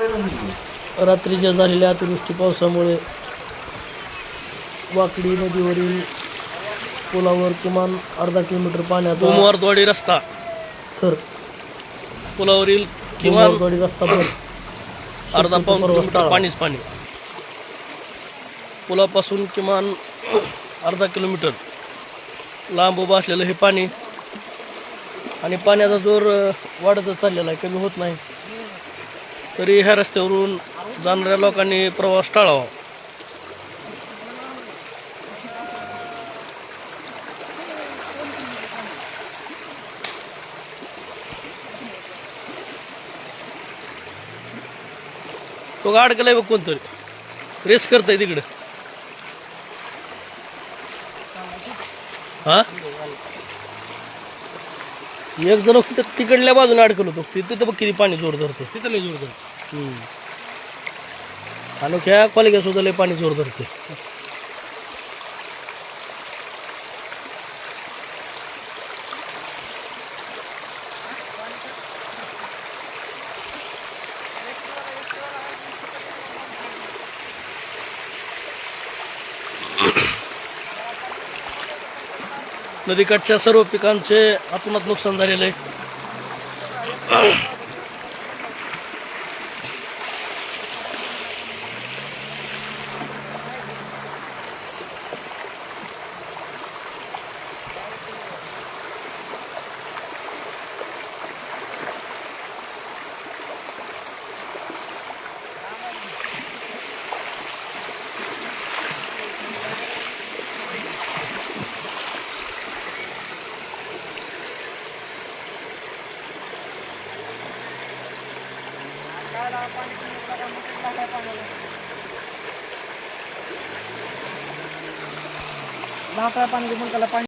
रात्रीच्या झालेल्या अतिवृष्टी पावसामुळे वाकडी नदीवरील पुलावर किमान अर्धा किलोमीटर पाण्याचा सोमवारद्वाडी रस्ता. थर. पुलावरील किमान रस्ता बंद अर्धा पाऊन परवा किलोमीटर टाळा. पाणीच पाणी. पुलापासून किमान अर्धा किलोमीटर लांब उभं असलेलं हे पाणी आणि पाण्याचा जोर अ, वाढतच चाललेला आहे. कमी होत नाही. तरी ह्या रस्त्यावरून जाणाऱ्या लोकांनी प्रवास टाळावा तो गाड गेलाय बघ कोणतरी रेस करताय तिकडं हा एक जण फक्त तिकडल्या बाजूला अडकल होतो तिथे बघ किती पाणी जोर धरते तिथं लय जोर धरते अनोख्या कॉलेजा सुद्धा लय पाणी जोर धरते नदीकाठच्या सर्व पिकांचे अतोनात नुकसान झालेलं आहे. लहान पाणी घेऊन त्याला पाणी